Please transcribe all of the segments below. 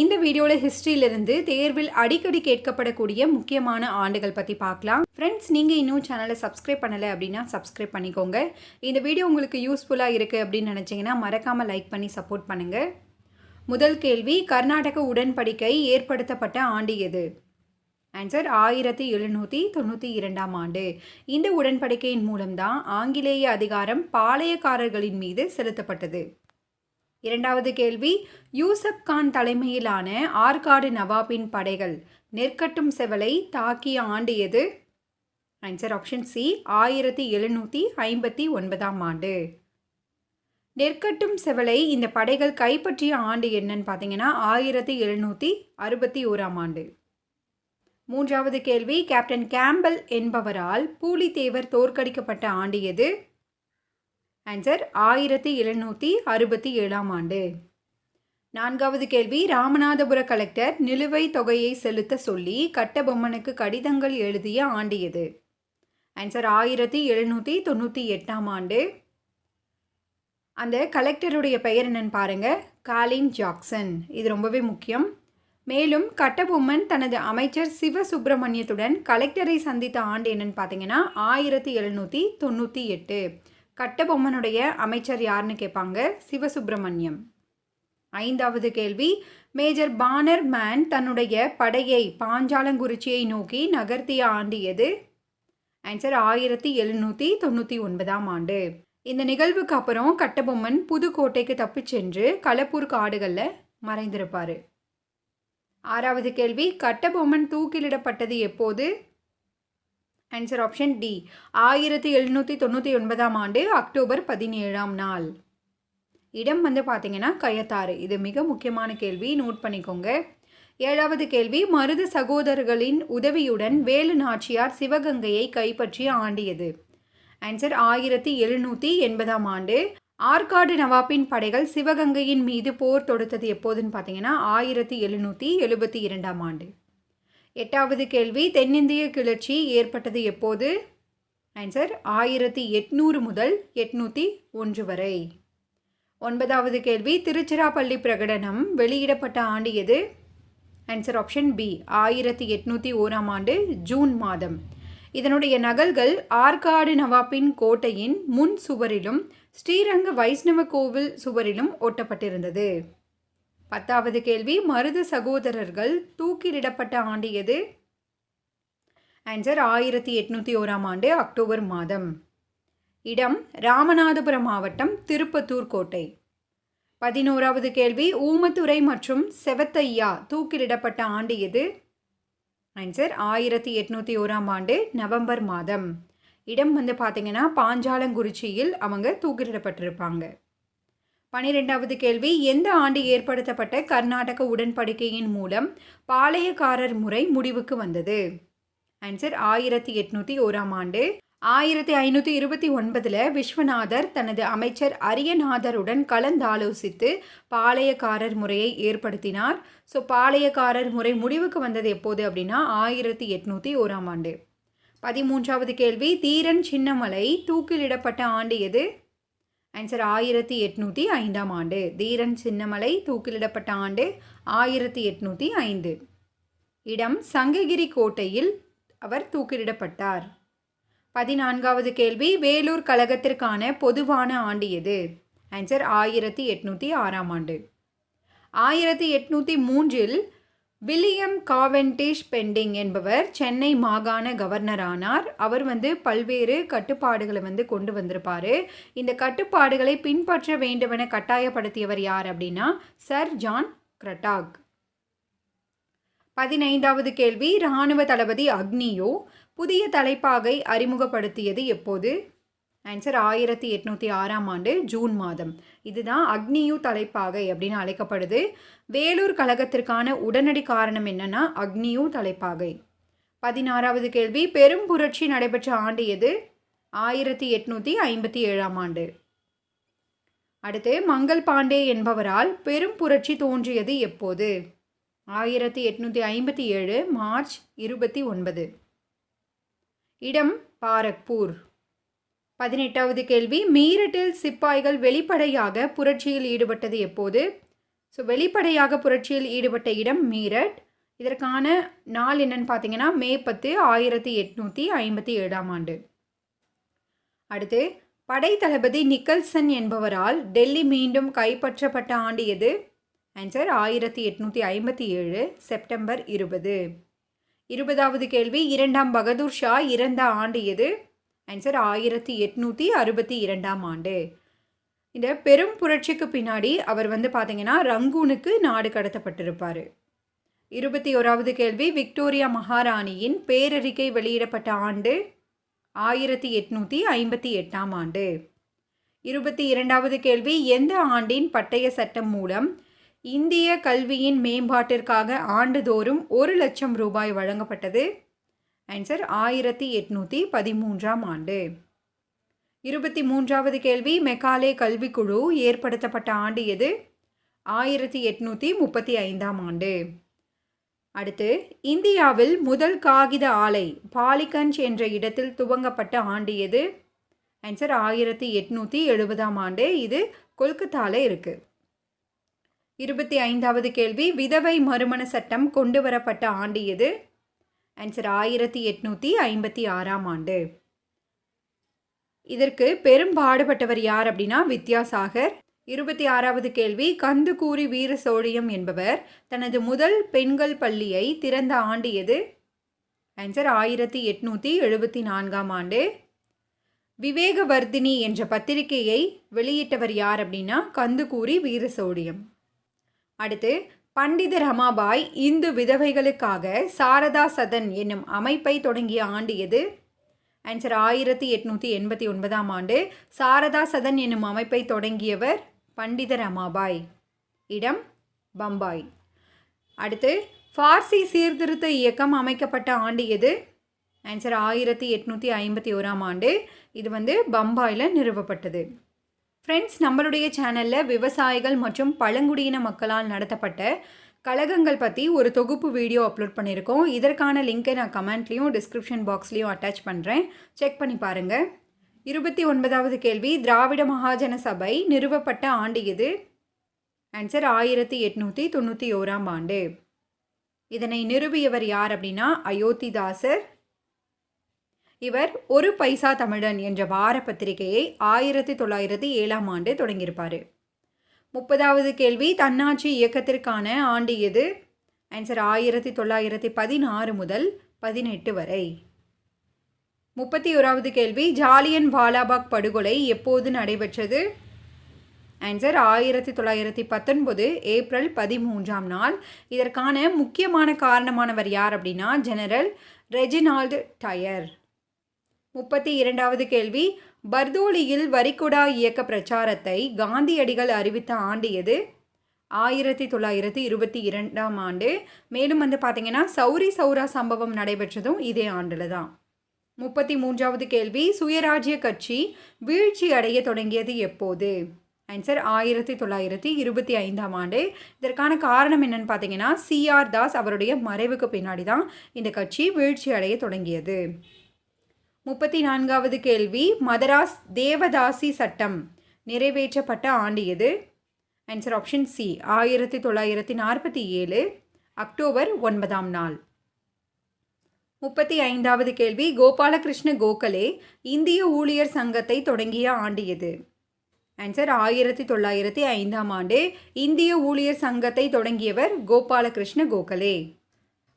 இந்த வீடியோவில் ஹிஸ்ட்ரியிலிருந்து தேர்வில் அடிக்கடி கேட்கப்படக்கூடிய முக்கியமான ஆண்டுகள் பற்றி பார்க்கலாம். ஃப்ரெண்ட்ஸ் நீங்கள் இன்னும் சேனலை சப்ஸ்கிரைப் பண்ணலை அப்படின்னா சப்ஸ்கிரைப் பண்ணிக்கோங்க. இந்த வீடியோ உங்களுக்கு யூஸ்ஃபுல்லாக இருக்குது அப்படின்னு நினச்சிங்கன்னா மறக்காமல் லைக் பண்ணி சப்போர்ட் பண்ணுங்கள் முதல் கேள்வி கர்நாடக உடன்படிக்கை ஏற்படுத்தப்பட்ட ஆண்டு எது? ஆன்சர் ஆயிரத்தி எழுநூற்றி தொண்ணூற்றி இரண்டாம் ஆண்டு. இந்த உடன்படிக்கையின் மூலம்தான் ஆங்கிலேய அதிகாரம் பாளையக்காரர்களின் மீது செலுத்தப்பட்டது. இரண்டாவது கேள்வி யூசப் கான் தலைமையிலான ஆற்காடு நவாபின் படைகள் நெற்கட்டும் செவலை தாக்கிய ஆண்டு எது? ஆன்சர் ஆப்ஷன் சி ஆயிரத்தி எழுநூற்றி ஐம்பத்தி ஒன்பதாம் ஆண்டு. நெற்கட்டும் செவலை இந்த படைகள் கைப்பற்றிய ஆண்டு என்னன்னு பார்த்தீங்கன்னா ஆயிரத்தி எழுநூற்றி அறுபத்தி ஓராம் ஆண்டு. மூன்றாவது கேள்வி கேப்டன் கேம்பல் என்பவரால் பூலித்தேவர் தோற்கடிக்கப்பட்ட ஆண்டு எது? ஆன்சர் ஆயிரத்தி எழுநூற்றி அறுபத்தி ஏழாம் ஆண்டு. நான்காவது கேள்வி ராமநாதபுர கலெக்டர் நிலுவைத் தொகையை செலுத்த சொல்லி கட்டபொம்மனுக்கு கடிதங்கள் எழுதிய ஆண்டு எது? ஆன்சர் ஆயிரத்தி எழுநூற்றி தொண்ணூற்றி எட்டாம் ஆண்டு. அந்த கலெக்டருடைய பெயர் என்னன்னு பாருங்க காலின் ஜாக்சன் இது ரொம்பவே முக்கியம். மேலும் கட்டபொம்மன் தனது அமைச்சர் சிவசுப்பிரமணியத்துடன் கலெக்டரை சந்தித்த ஆண்டு என்னன்னு பார்த்தீங்கன்னா ஆயிரத்தி எழுநூற்றி தொண்ணூற்றி எட்டு. கட்டபொம்மனுடைய அமைச்சர் யாருன்னு கேட்பாங்க? சிவசுப்பிரமணியம் ஐந்தாவது கேள்வி மேஜர் பானர் மேன் தன்னுடைய படையை பாஞ்சாலங்குறிச்சியை நோக்கி நகர்த்திய ஆண்டு எது? ஆன்சர் ஆயிரத்தி எழுநூற்றி தொண்ணூற்றி ஒன்பதாம் ஆண்டு. இந்த நிகழ்வுக்கு அப்புறம் கட்டபொம்மன் புதுக்கோட்டைக்கு தப்பிச் சென்று களப்பூர் காடுகளில் மறைந்திருப்பார். ஆறாவது கேள்வி கட்டபொம்மன் தூக்கிலிடப்பட்டது எப்போது? ஆன்சர் ஆப்ஷன் டி ஆயிரத்தி எழுநூற்றி தொண்ணூற்றி ஒன்பதாம் ஆண்டு அக்டோபர் பதினேழாம் நாள். இடம் வந்து பார்த்தீங்கன்னா கயத்தாறு. இது மிக முக்கியமான கேள்வி. நோட் பண்ணிக்கோங்க. ஏழாவது கேள்வி. மருது சகோதரர்களின் உதவியுடன் வேலு நாச்சியார் சிவகங்கையை கைப்பற்றிய ஆண்டியது. ஆன்சர் ஆயிரத்தி எழுநூற்றி எண்பதாம் ஆண்டு. ஆற்காடு நவாப்பின் படைகள் சிவகங்கையின் மீது போர் தொடுத்தது எப்போதுன்னு பார்த்தீங்கன்னா ஆயிரத்தி எழுநூற்றி எழுபத்தி இரண்டாம் ஆண்டு. எட்டாவது கேள்வி தென்னிந்திய கிளர்ச்சி ஏற்பட்டது எப்போது? ஆன்சர் ஆயிரத்தி எட்நூறு முதல் எட்நூற்றி ஒன்று வரை. ஒன்பதாவது கேள்வி திருச்சிராப்பள்ளி பிரகடனம் வெளியிடப்பட்ட ஆண்டு எது? ஆன்சர் ஆப்ஷன் பி ஆயிரத்தி எட்நூற்றி ஓராம் ஆண்டு ஜூன் மாதம். இதனுடைய நகல்கள் ஆற்காடு நவாப்பின் கோட்டையின் முன் சுவரிலும் ஸ்ரீரங்க வைஷ்ணவ கோவில் சுவரிலும் ஒட்டப்பட்டிருந்தது. பத்தாவது கேள்வி மருது சகோதரர்கள் தூக்கிலிடப்பட்ட ஆண்டு எது? ஆன்சர் ஆயிரத்தி எட்நூற்றி ஓராம் ஆண்டு அக்டோபர் மாதம். இடம் ராமநாதபுரம் மாவட்டம் திருப்பத்தூர் கோட்டை. பதினோராவது கேள்வி ஊமத்துறை மற்றும் செவத்தையா தூக்கிலிடப்பட்ட ஆண்டு எது? ஆன்சர் ஆயிரத்தி எட்நூற்றி ஓராம் ஆண்டு நவம்பர் மாதம். இடம் வந்து பார்த்தீங்கன்னா பாஞ்சாலங்குறிச்சியில் அவங்க தூக்கிலிடப்பட்டிருப்பாங்க. பனிரெண்டாவது கேள்வி எந்த ஆண்டு ஏற்படுத்தப்பட்ட கர்நாடக உடன்படிக்கையின் மூலம் பாளையக்காரர் முறை முடிவுக்கு வந்தது? ஆன்சர் ஆயிரத்தி எட்நூற்றி ஓராம் ஆண்டு. ஆயிரத்தி ஐநூற்றி இருபத்தி ஒன்பதில் விஸ்வநாதர் தனது அமைச்சர் அரியநாதருடன் கலந்தாலோசித்து பாளையக்காரர் முறையை ஏற்படுத்தினார். ஸோ பாளையக்காரர் முறை முடிவுக்கு வந்தது எப்போது அப்படின்னா ஆயிரத்தி எட்நூற்றி ஓராம் ஆண்டு. பதிமூன்றாவது கேள்வி தீரன் சின்னமலை தூக்கிலிடப்பட்ட ஆண்டு எது? ஆன்சர் ஆயிரத்தி எட்நூற்றி ஐந்தாம் ஆண்டு. தீரன் சின்னமலை தூக்கிலிடப்பட்ட ஆண்டு ஆயிரத்தி எட்நூற்றி ஐந்து. இடம் சங்ககிரி கோட்டையில் அவர் தூக்கிலிடப்பட்டார். பதினான்காவது கேள்வி வேலூர் கழகத்திற்கான பொதுவான ஆண்டு எது? ஆன்சர் ஆயிரத்தி எட்நூற்றி ஆறாம் ஆண்டு. ஆயிரத்தி எட்நூற்றி மூன்றில் வில்லியம் காவென்டிஷ் பெண்டிங் என்பவர் சென்னை மாகாண கவர்னர் ஆனார் அவர் வந்து பல்வேறு கட்டுப்பாடுகளை வந்து கொண்டு வந்திருப்பார். இந்த கட்டுப்பாடுகளை பின்பற்ற வேண்டுமென கட்டாயப்படுத்தியவர் யார் அப்படின்னா சர் ஜான் கிரட்டாக். பதினைந்தாவது கேள்வி இராணுவ தளபதி அக்னியோ புதிய தலைப்பாகை அறிமுகப்படுத்தியது எப்போது? ஆன்சர் ஆயிரத்தி எட்நூற்றி ஆறாம் ஆண்டு ஜூன் மாதம். இதுதான் அக்னியு தலைப்பாகை அப்படின்னு அழைக்கப்படுது. வேலூர் கழகத்திற்கான உடனடி காரணம் என்னன்னா அக்னியு தலைப்பாகை. பதினாறாவது கேள்வி பெரும் புரட்சி நடைபெற்ற ஆண்டு எது? ஆயிரத்தி எட்நூற்றி ஐம்பத்தி ஏழாம் ஆண்டு. அடுத்து மங்கள் பாண்டே என்பவரால் பெரும் புரட்சி தோன்றியது எப்போது? ஆயிரத்தி எட்நூற்றி ஐம்பத்தி ஏழு மார்ச் இருபத்தி ஒன்பது. இடம் பாரக்பூர். பதினெட்டாவது கேள்வி மீரட்டில் சிப்பாய்கள் வெளிப்படையாக புரட்சியில் ஈடுபட்டது எப்போது? ஸோ வெளிப்படையாக புரட்சியில் ஈடுபட்ட இடம் மீரட். இதற்கான நாள் என்னன்னு பார்த்தீங்கன்னா மே பத்து ஆயிரத்தி எட்நூற்றி ஐம்பத்தி ஏழாம் ஆண்டு. அடுத்து படைத்தளபதி நிக்கல்சன் என்பவரால் டெல்லி மீண்டும் கைப்பற்றப்பட்ட ஆண்டு எது? ஆன்சர் ஆயிரத்தி எட்நூற்றி ஐம்பத்தி ஏழு செப்டம்பர் இருபது. இருபதாவது கேள்வி இரண்டாம் பகதூர் ஷா இறந்த ஆண்டு எது? ஆன்சர் ஆயிரத்தி எட்நூற்றி அறுபத்தி இரண்டாம் ஆண்டு. இந்த பெரும் புரட்சிக்கு பின்னாடி அவர் வந்து பார்த்தீங்கன்னா ரங்கூனுக்கு நாடு கடத்தப்பட்டிருப்பார். இருபத்தி ஓராவது கேள்வி விக்டோரியா மகாராணியின் பேரறிக்கை வெளியிடப்பட்ட ஆண்டு ஆயிரத்தி எட்நூற்றி ஐம்பத்தி எட்டாம் ஆண்டு. இருபத்தி இரண்டாவது கேள்வி எந்த ஆண்டின் பட்டய சட்டம் மூலம் இந்திய கல்வியின் மேம்பாட்டிற்காக ஆண்டுதோறும் ஒரு லட்சம் ரூபாய் வழங்கப்பட்டது? ஆன்சர் ஆயிரத்தி எட்நூற்றி பதிமூன்றாம் ஆண்டு. இருபத்தி மூன்றாவது கேள்வி மெக்காலே கல்விக்குழு ஏற்படுத்தப்பட்ட ஆண்டு எது? ஆயிரத்தி எட்நூற்றி முப்பத்தி ஐந்தாம் ஆண்டு. அடுத்து இந்தியாவில் முதல் காகித ஆலை பாலிகஞ்ச் என்ற இடத்தில் துவங்கப்பட்ட ஆண்டு எது? ஆன்சர் ஆயிரத்தி எட்நூற்றி எழுபதாம் ஆண்டு. இது கொல்கத்தாவில் இருக்குது இருபத்தி ஐந்தாவது கேள்வி விதவை மறுமண சட்டம் கொண்டு வரப்பட்ட ஆண்டு எது? ஆன்சர் ஆயிரத்தி எட்நூற்றி ஐம்பத்தி ஆறாம் ஆண்டு. இதற்கு பெரும் பாடுபட்டவர் யார் அப்படின்னா வித்யாசாகர். இருபத்தி ஆறாவது கேள்வி கந்துக்கூரி வீர சோழியம் என்பவர் தனது முதல் பெண்கள் பள்ளியை திறந்த ஆண்டு எது? ஆன்சர் ஆயிரத்தி எட்நூற்றி எழுபத்தி நான்காம் ஆண்டு. விவேகவர்தினி என்ற பத்திரிகையை வெளியிட்டவர் யார் அப்படின்னா கந்துக்கூரி வீரசோடியம் அடுத்து பண்டித ரமாபாய் இந்து விதவைகளுக்காக சாரதா சதன் என்னும் அமைப்பை தொடங்கிய ஆண்டு எது? ஆன்சர் ஆயிரத்தி எட்நூற்றி எண்பத்தி ஒன்பதாம் ஆண்டு சாரதா சதன் என்னும் அமைப்பை தொடங்கியவர் பண்டித ரமாபாய். இடம் பம்பாய். அடுத்து ஃபார்சி சீர்திருத்த இயக்கம் அமைக்கப்பட்ட ஆண்டு எது? ஆன்சர் ஆயிரத்தி எட்நூற்றி ஐம்பத்தி ஓராம் ஆண்டு இது வந்து பம்பாயில் நிறுவப்பட்டது. ஃப்ரெண்ட்ஸ் நம்மளுடைய சேனலில் விவசாயிகள் மற்றும் பழங்குடியின மக்களால் நடத்தப்பட்ட கழகங்கள் பற்றி ஒரு தொகுப்பு வீடியோ அப்லோட் பண்ணியிருக்கோம். இதற்கான லிங்க்கை நான் கமெண்ட்லேயும் டிஸ்கிரிப்ஷன் பாக்ஸ்லேயும் அட்டாச் பண்ணுறேன் செக் பண்ணி பாருங்கள் இருபத்தி ஒன்பதாவது கேள்வி. திராவிட மகாஜன சபை நிறுவப்பட்ட ஆண்டு எது? ஆன்சர் ஆயிரத்தி எட்நூற்றி தொண்ணூற்றி ஓராம் ஆண்டு. இதனை நிறுவியவர் யார் அப்படின்னா அயோத்திதாசர் இவர் ஒரு பைசா தமிழன் என்ற வார பத்திரிகையை ஆயிரத்தி தொள்ளாயிரத்தி ஏழாம் ஆண்டு தொடங்கியிருப்பார். முப்பதாவது கேள்வி தன்னாட்சி இயக்கத்திற்கான ஆண்டு எது? ஆன்சர் ஆயிரத்தி தொள்ளாயிரத்தி பதினாறு முதல் பதினெட்டு வரை. முப்பத்தி ஓராவது கேள்வி ஜாலியன் வாலாபாக் படுகொலை எப்போது நடைபெற்றது? ஆன்சர் ஆயிரத்தி தொள்ளாயிரத்தி பத்தொன்பது ஏப்ரல் பதிமூன்றாம் நாள். இதற்கான முக்கியமான காரணமானவர் யார் அப்படின்னா ஜெனரல் ரெஜினால்டு டயர் முப்பத்தி இரண்டாவது கேள்வி. பர்தோலியில் வரிகுடா இயக்க பிரச்சாரத்தை காந்தியடிகள் அறிவித்த ஆண்டு எது? ஆயிரத்தி தொள்ளாயிரத்தி இருபத்தி இரண்டாம் ஆண்டு. மேலும் வந்து பார்த்தீங்கன்னா சௌரி சௌரா சம்பவம் நடைபெற்றதும் இதே ஆண்டில் தான். முப்பத்தி மூன்றாவது கேள்வி. சுயராஜ்ய கட்சி வீழ்ச்சி அடைய தொடங்கியது எப்போது? ஆன்சர் ஆயிரத்தி தொள்ளாயிரத்தி இருபத்தி ஐந்தாம் ஆண்டு. இதற்கான காரணம் என்னன்னு பார்த்தீங்கன்னா சிஆர் தாஸ் அவருடைய மறைவுக்கு பின்னாடி தான் இந்த கட்சி வீழ்ச்சி அடைய தொடங்கியது. முப்பத்தி நான்காவது கேள்வி மதராஸ் தேவதாசி சட்டம் நிறைவேற்றப்பட்ட ஆண்டு எது? ஆன்சர் ஆப்ஷன் சி ஆயிரத்தி தொள்ளாயிரத்தி நாற்பத்தி ஏழு அக்டோபர் ஒன்பதாம் நாள். முப்பத்தி ஐந்தாவது கேள்வி கோபாலகிருஷ்ண கோகலே இந்திய ஊழியர் சங்கத்தை தொடங்கிய ஆண்டு எது? ஆன்சர் ஆயிரத்தி தொள்ளாயிரத்தி ஐந்தாம் ஆண்டு இந்திய ஊழியர் சங்கத்தை தொடங்கியவர் கோபாலகிருஷ்ண கோகலே.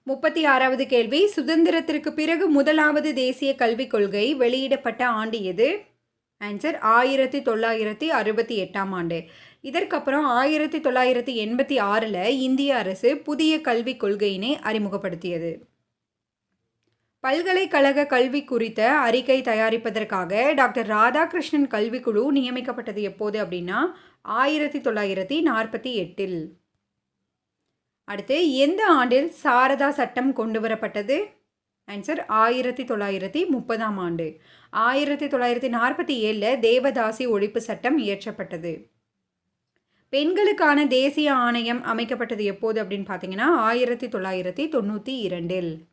முப்பத்தி ஆறாவது கேள்வி சுதந்திரத்திற்கு பிறகு முதலாவது தேசிய கல்விக் கொள்கை வெளியிடப்பட்ட ஆண்டு எது? ஆன்சர் ஆயிரத்தி தொள்ளாயிரத்தி அறுபத்தி எட்டாம் ஆண்டு. இதற்கப்புறம் ஆயிரத்தி தொள்ளாயிரத்தி எண்பத்தி ஆறில் இந்திய அரசு புதிய கல்விக் கொள்கையினை அறிமுகப்படுத்தியது. பல்கலைக்கழக கல்வி குறித்த அறிக்கை தயாரிப்பதற்காக டாக்டர் ராதாகிருஷ்ணன் கல்விக்குழு நியமிக்கப்பட்டது எப்போது அப்படின்னா ஆயிரத்தி தொள்ளாயிரத்தி நாற்பத்தி எட்டில். அடுத்து எந்த ஆண்டில் சாரதா சட்டம் கொண்டு வரப்பட்டது? ஆன்சர் ஆயிரத்தி தொள்ளாயிரத்தி முப்பதாம் ஆண்டு. ஆயிரத்தி தொள்ளாயிரத்தி நாற்பத்தி ஏழில் தேவதாசி ஒழிப்பு சட்டம் இயற்றப்பட்டது. பெண்களுக்கான தேசிய ஆணையம் அமைக்கப்பட்டது எப்போது அப்படின்னு பார்த்தீங்கன்னா ஆயிரத்தி தொள்ளாயிரத்தி தொண்ணூற்றி இரண்டில்.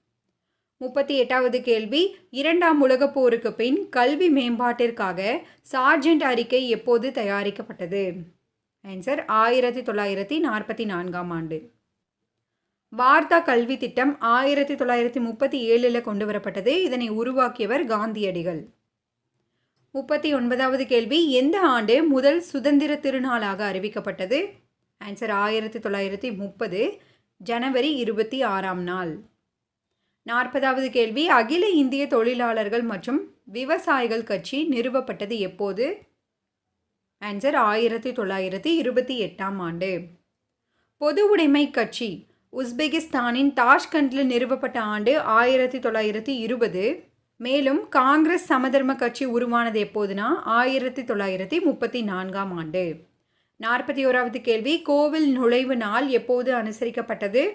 முப்பத்தி எட்டாவது கேள்வி இரண்டாம் உலகப் போருக்கு பின் கல்வி மேம்பாட்டிற்காக சார்ஜென்ட் அறிக்கை எப்போது தயாரிக்கப்பட்டது? ஆன்சர் ஆயிரத்தி தொள்ளாயிரத்தி நாற்பத்தி நான்காம் ஆண்டு. வார்த்தா கல்வி திட்டம் ஆயிரத்தி தொள்ளாயிரத்தி முப்பத்தி ஏழில் கொண்டு வரப்பட்டது இதனை உருவாக்கியவர் காந்தியடிகள். முப்பத்தி ஒன்பதாவது கேள்வி எந்த ஆண்டு முதல் சுதந்திர திருநாளாக அறிவிக்கப்பட்டது? ஆன்சர் ஆயிரத்தி தொள்ளாயிரத்தி முப்பது ஜனவரி இருபத்தி ஆறாம் நாள். நாற்பதாவது கேள்வி அகில இந்திய தொழிலாளர்கள் மற்றும் விவசாயிகள் கட்சி நிறுவப்பட்டது எப்போது? ஆன்சர் ஆயிரத்தி தொள்ளாயிரத்தி இருபத்தி எட்டாம் ஆண்டு. பொது உடைமை கட்சி உஸ்பெகிஸ்தானின் தாஷ்கண்டில் நிறுவப்பட்ட ஆண்டு ஆயிரத்தி தொள்ளாயிரத்தி இருபது. மேலும் காங்கிரஸ் சமதர்ம கட்சி உருவானது எப்போதுனா ஆயிரத்தி தொள்ளாயிரத்தி முப்பத்தி நான்காம் ஆண்டு. நாற்பத்தி ஓராவது கேள்வி கோவில் நுழைவு நாள் எப்போது அனுசரிக்கப்பட்டது?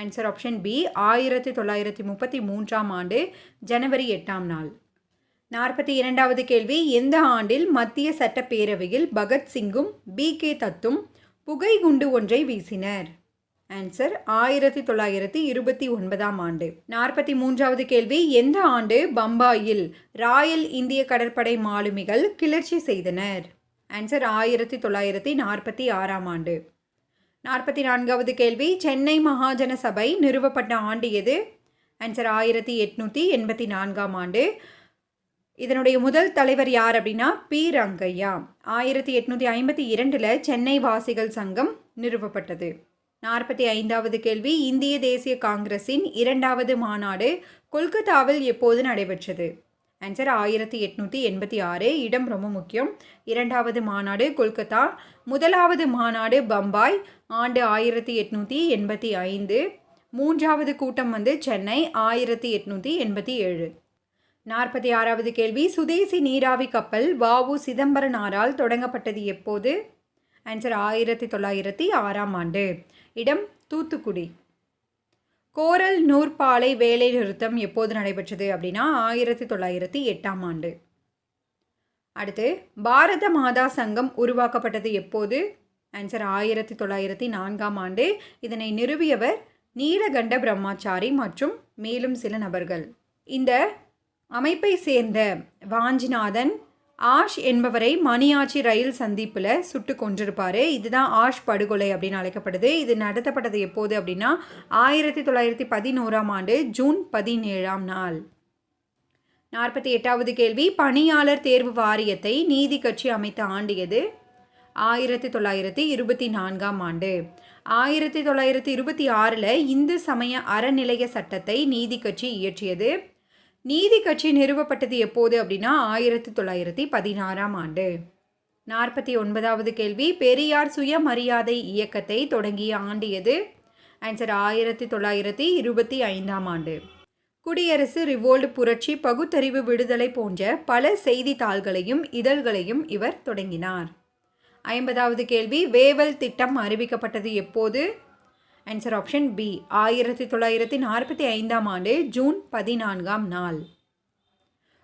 ஆன்சர் ஆப்ஷன் பி ஆயிரத்தி தொள்ளாயிரத்தி முப்பத்தி மூன்றாம் ஆண்டு ஜனவரி எட்டாம் நாள். நாற்பத்தி இரண்டாவது கேள்வி எந்த ஆண்டில் மத்திய சட்டப்பேரவையில் பகத்சிங்கும் பி கே தத்தும் புகை குண்டு ஒன்றை வீசினர்? ஆன்சர் ஆயிரத்தி தொள்ளாயிரத்தி இருபத்தி ஒன்பதாம் ஆண்டு. நாற்பத்தி மூன்றாவது கேள்வி எந்த ஆண்டு பம்பாயில் ராயல் இந்திய கடற்படை மாலுமிகள் கிளர்ச்சி செய்தனர்? ஆன்சர் ஆயிரத்தி தொள்ளாயிரத்தி நாற்பத்தி ஆறாம் ஆண்டு. நாற்பத்தி நான்காவது கேள்வி சென்னை மகாஜன சபை நிறுவப்பட்ட ஆண்டு எது? ஆன்சர் ஆயிரத்தி எட்நூற்றி எண்பத்தி நான்காம் ஆண்டு. இதனுடைய முதல் தலைவர் யார் அப்படின்னா பி. ரங்கையா. ஆயிரத்தி எட்நூற்றி ஐம்பத்தி இரண்டில் சென்னை வாசிகள் சங்கம் நிறுவப்பட்டது. நாற்பத்தி ஐந்தாவது கேள்வி இந்திய தேசிய காங்கிரஸின் இரண்டாவது மாநாடு கொல்கத்தாவில் எப்போது நடைபெற்றது? ஆன்சர் ஆயிரத்தி எட்நூற்றி எண்பத்தி ஆறு இடம் ரொம்ப முக்கியம். இரண்டாவது மாநாடு கொல்கத்தா முதலாவது மாநாடு பம்பாய் ஆண்டு ஆயிரத்தி எட்நூற்றி எண்பத்தி ஐந்து. மூன்றாவது கூட்டம் வந்து சென்னை ஆயிரத்தி எட்நூற்றி எண்பத்தி ஏழு. நாற்பத்தி ஆறாவது கேள்வி சுதேசி நீராவி கப்பல் வாவு சிதம்பரனாரால் தொடங்கப்பட்டது எப்போது? ஆன்சர் ஆயிரத்தி தொள்ளாயிரத்தி ஆறாம் ஆண்டு. இடம் தூத்துக்குடி. கோரல் நூற்பாலை வேலை நிறுத்தம் எப்போது நடைபெற்றது அப்படின்னா ஆயிரத்தி தொள்ளாயிரத்தி எட்டாம் ஆண்டு. அடுத்து பாரத மாதா சங்கம் உருவாக்கப்பட்டது எப்போது? ஆன்சர் ஆயிரத்தி தொள்ளாயிரத்தி நான்காம் ஆண்டு. இதனை நிறுவியவர் நீலகண்ட பிரம்மாச்சாரி மற்றும் மேலும் சில நபர்கள். இந்த அமைப்பை சேர்ந்த வாஞ்சிநாதன் ஆஷ் என்பவரை மணியாச்சி ரயில் சந்திப்பில் சுட்டு கொண்டிருப்பார் இதுதான் ஆஷ் படுகொலை அப்படின்னு அழைக்கப்படுது. இது நடத்தப்பட்டது எப்போது அப்படின்னா ஆயிரத்தி தொள்ளாயிரத்தி பதினோராம் ஆண்டு ஜூன் பதினேழாம் நாள். நாற்பத்தி எட்டாவது கேள்வி பணியாளர் தேர்வு வாரியத்தை நீதி கட்சி அமைத்த ஆண்டு எது? ஆயிரத்தி தொள்ளாயிரத்தி இருபத்தி நான்காம் ஆண்டு. ஆயிரத்தி தொள்ளாயிரத்தி இருபத்தி ஆறில் இந்து சமய அறநிலைய சட்டத்தை நீதி கட்சி இயற்றியது. நீதி கட்சி நிறுவப்பட்டது எப்போது அப்படின்னா ஆயிரத்தி தொள்ளாயிரத்தி பதினாறாம் ஆண்டு. நாற்பத்தி ஒன்பதாவது கேள்வி பெரியார் சுயமரியாதை இயக்கத்தை தொடங்கிய ஆண்டு எது? ஆன்சர் ஆயிரத்தி தொள்ளாயிரத்தி இருபத்தி ஐந்தாம் ஆண்டு. குடியரசு ரிவோல்டு புரட்சி பகுத்தறிவு விடுதலை போன்ற பல செய்தித்தாள்களையும் இதழ்களையும் இவர் தொடங்கினார். ஐம்பதாவது கேள்வி வேவல் திட்டம் அறிவிக்கப்பட்டது எப்போது? ஆன்சர் ஆப்ஷன் பி ஆயிரத்தி தொள்ளாயிரத்தி நாற்பத்தி ஐந்தாம் ஆண்டு ஜூன் பதினான்காம் நாள்.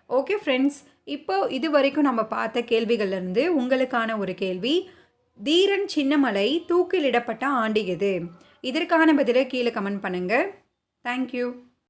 ஓகே ஃப்ரெண்ட்ஸ் இப்போ இது வரைக்கும் நம்ம பார்த்த கேள்விகள்லேருந்து உங்களுக்கான ஒரு கேள்வி. தீரன் சின்னமலை தூக்கிலிடப்பட்ட ஆண்டு எது? இதற்கான பதிலை கீழே கமெண்ட் பண்ணுங்கள் தேங்க்யூ